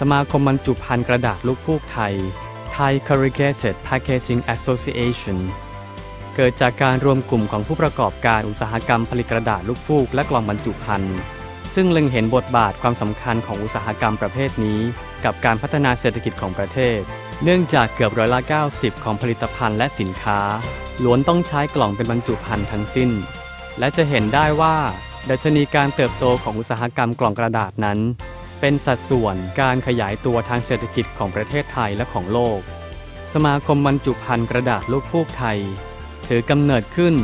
สมาคมบรรจุภัณฑ์กระดาษลูกฟูกไทย Thai Corrugated Packaging Association เกิดจากการรวมกลุ่มของผู้ประกอบการอุตสาหกรรมผลิตกระดาษลูกฟูกและกล่องบรรจุภัณฑ์ ซึ่งเล็งเห็นบทบาทความสำคัญของอุตสาหกรรมประเภทนี้ กับการพัฒนาเศรษฐกิจของประเทศ เนื่องจากเกือบร้อยละ 90 ของผลิตภัณฑ์และสินค้า ล้วนต้องใช้กล่องเป็นบรรจุภัณฑ์ทั้งสิ้น และจะเห็นได้ว่าดัชนีการเติบโตของอุตสาหกรรมกล่องกระดาษนั้น เป็นสัดส่วนการขยายตัวทางเศรษฐกิจของประเทศไทยและของโลก สมาคมบรรจุภัณฑ์กระดาษลูกฟูกไทย ถือกำเนิดขึ้น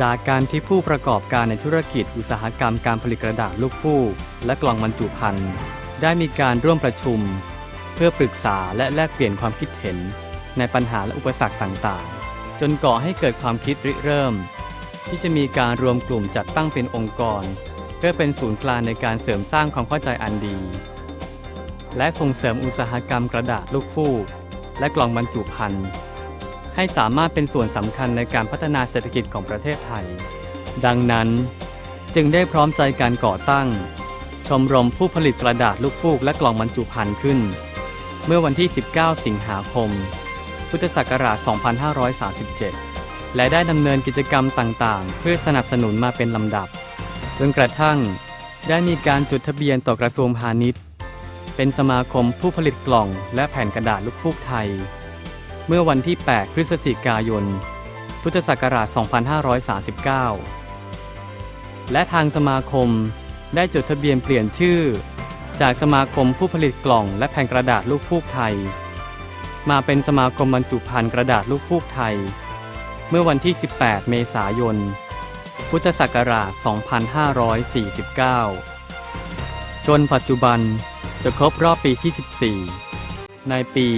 จากการที่ผู้ประกอบการในธุรกิจอุตสาหกรรมการผลิตกระดาษลูกฟูกและกล่องบรรจุภัณฑ์ได้มีการร่วมประชุม เพื่อปรึกษาและแลกเปลี่ยนความคิดเห็น ในปัญหาและอุปสรรคต่างๆ จนก่อให้เกิดความคิดริเริ่ม ที่จะมีการรวมกลุ่มจัดตั้งเป็นองค์กร เพื่อเป็นศูนย์กลางในการเสริมสร้างความเข้าใจอันดี และส่งเสริมอุตสาหกรรมกระดาษลูกฟูก และกล่องบรรจุภัณฑ์ให้สามารถเป็นส่วนสำคัญในการพัฒนาเศรษฐกิจของประเทศไทย ดังนั้น จึงได้พร้อมใจการก่อตั้ง ชมรมผู้ผลิตกระดาษลูกฟูกและกล่องบรรจุภัณฑ์ขึ้น เมื่อวันที่ 19 สิงหาคม พุทธศักราช 2537 และได้ดำเนินกิจกรรมต่างๆ เพื่อสนับสนุนมาเป็นลำดับ จนกระทั่ง ได้มีการจดทะเบียนต่อกระทรวงพาณิชย์ เป็นสมาคมผู้ผลิตกล่องและแผ่นกระดาษลูกฟูกไทย เมื่อวันที่ 8 พฤศจิกายน พุทธศักราช 2539 และทางสมาคมได้จดทะเบียนเปลี่ยนชื่อ จากสมาคมผู้ผลิตกล่องและแผ่นกระดาษลูกฟูกไทย มาเป็นสมาคมบรรจุภัณฑ์กระดาษลูกฟูกไทย เมื่อวันที่ 18 เมษายน พุทธศักราช 2549 จนปัจจุบันจะครบรอบปีที่ 14 ในปี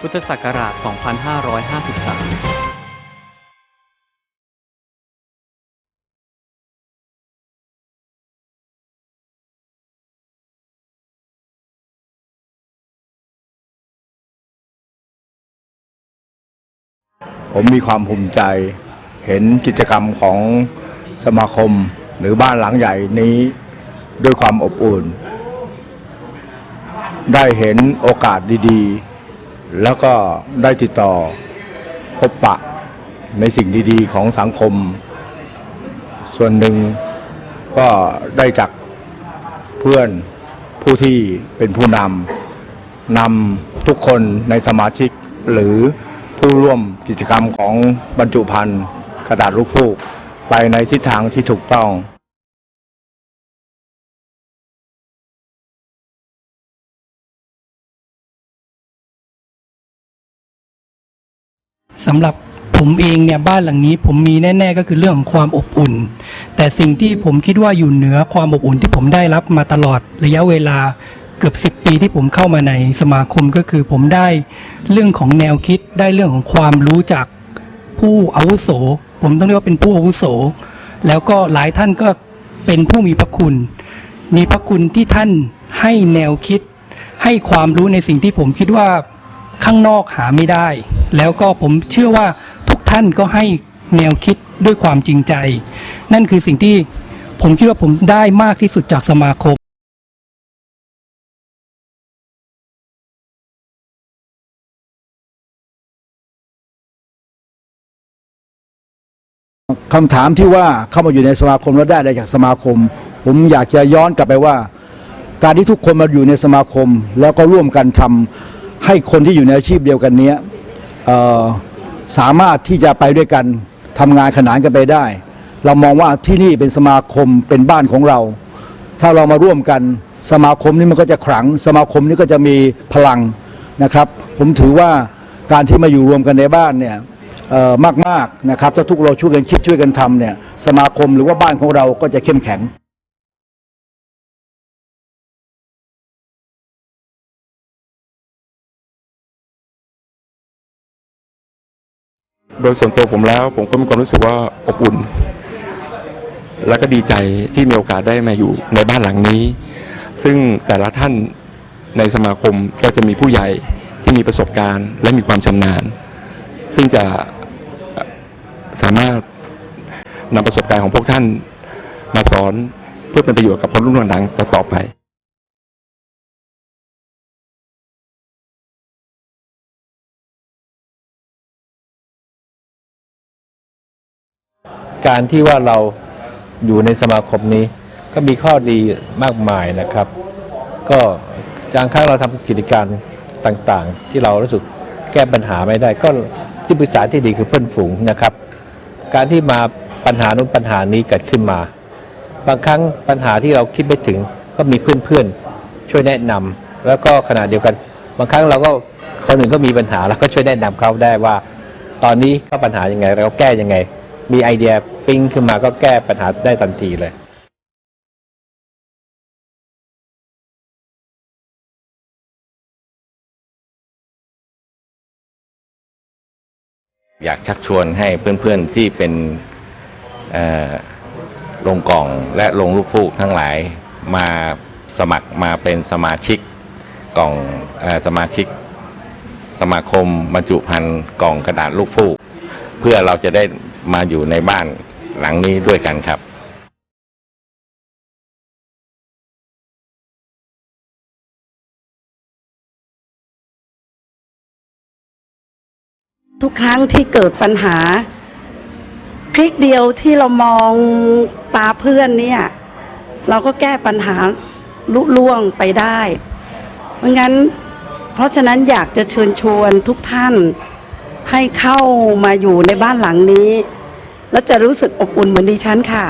พุทธศักราช 2553ผมมีความภูมิใจเห็นกิจกรรมของ สมาคมหรือบ้านหลังใหญ่นี้ด้วยความอบอุ่น ได้เห็นโอกาสดีๆ แล้วก็ได้ติดต่อพบปะในสิ่งดีๆของสังคม ส่วนหนึ่งก็ได้จากเพื่อนผู้ที่เป็นผู้นำนำทุกคนในสมาชิกหรือผู้ร่วมกิจกรรมของบรรจุภัณฑ์กระดาษลูกฟูก ไปในทิศทางที่ถูกต้องสำหรับผมเองเนี่ยบ้านหลังนี้ผมมีแน่ ๆ ก็คือเรื่องของความอบอุ่น แต่สิ่งที่ผมคิดว่าอยู่เหนือความอบอุ่นที่ผมได้รับมาตลอดระยะเวลาเกือบสิบ10ปีที่ผมเข้ามาในสมาคมก็คือผมได้เรื่องของแนวคิดได้เรื่องของความรู้จากผู้อาวุโส ผมต้องเรียกว่าเป็นผู้อาวุโส แล้วก็หลายท่านก็เป็นผู้มีพระคุณ มีพระคุณที่ท่านให้แนวคิด ให้ความรู้ในสิ่งที่ผมคิดว่าข้างนอกหาไม่ได้ แล้วก็ผมเชื่อว่าทุกท่านก็ให้แนวคิดด้วยความจริงใจ นั่นคือสิ่งที่ผมคิดว่าผมได้มากที่สุดจากสมาคม คำถามที่ว่าเข้ามาอยู่ในสมาคมแล้วได้อะไรจากสมาคม ผมอยากจะย้อนกลับไปว่า การที่ทุกคนมาอยู่ในสมาคม แล้วก็ร่วมกันทำให้คนที่อยู่ในอาชีพเดียวกันนี้สามารถที่จะไปด้วยกันทำงานขนานกันไปได้ เรามองว่าที่นี่เป็นสมาคมเป็นบ้านของเรา ถ้าเรามาร่วมกันสมาคมนี้มันก็จะขลัง สมาคมนี้ก็จะมีพลังนะครับ ผมถือว่าการที่มาอยู่รวมกันในบ้านเนี่ย มากๆนะครับถ้าทุกเราช่วยกันคิดช่วยกันทำเนี่ยสมาคมหรือว่าบ้านของเราก็จะเข้มแข็งโดยส่วนตัวผมแล้ว ผมก็มีความรู้สึกว่าอบอุ่น และก็ดีใจที่มีโอกาสได้มาอยู่ในบ้านหลังนี้ ซึ่งแต่ละท่านในสมาคมก็จะมีผู้ใหญ่ที่มีประสบการณ์และมีความชำนาญ ซึ่งจะ สามารถนำประสบการณ์ของพวกท่านมาสอนเพื่อเป็นประโยชน์กับคนรุ่นหลังต่อไปการที่ว่าเราอยู่ในสมาคมนี้ ก็มีข้อดีมากมายนะครับ ก็บางครั้งเราทำกิจการต่างๆ ที่เรารู้สึกแก้ปัญหาไม่ได้ ก็ที่ปรึกษาที่ดีคือเพื่อนฝูงนะครับ การที่มาปัญหานู้นปัญหานี้เกิดขึ้นมา บางครั้งปัญหาที่เราคิดไม่ถึงก็มีเพื่อนๆช่วยแนะนำแล้วก็ขณะเดียวกัน บางครั้งเราก็คนอื่นก็มีปัญหาเราก็ช่วยแนะนำเขาได้ว่า ตอนนี้เขาปัญหายังไงเราแก้ยังไง มีไอเดียปิ้งขึ้นมาก็แก้ปัญหาได้ทันทีเลย อยากชักชวนให้เพื่อนๆที่เป็นลงกล่องและลงลูกฟูกทั้งหลายมาสมัครมาเป็นสมาชิกกล่องออสมาชิก สมาคมบรรจุภัณฑ์กล่องกระดาษลูกฟูก เพื่อเราจะได้มาอยู่ในบ้านหลังนี้ด้วยกันครับ ทุกครั้งที่เกิดปัญหาคลิกเดียวที่เรามองตาเพื่อนเนี่ย เราก็แก้ปัญหาลุล่วงไปได้ เพราะงั้น เพราะฉะนั้นอยากจะเชิญชวนทุกท่านให้เข้ามาอยู่ในบ้านหลังนี้ แล้วจะรู้สึกอบอุ่นเหมือนดิฉันค่ะ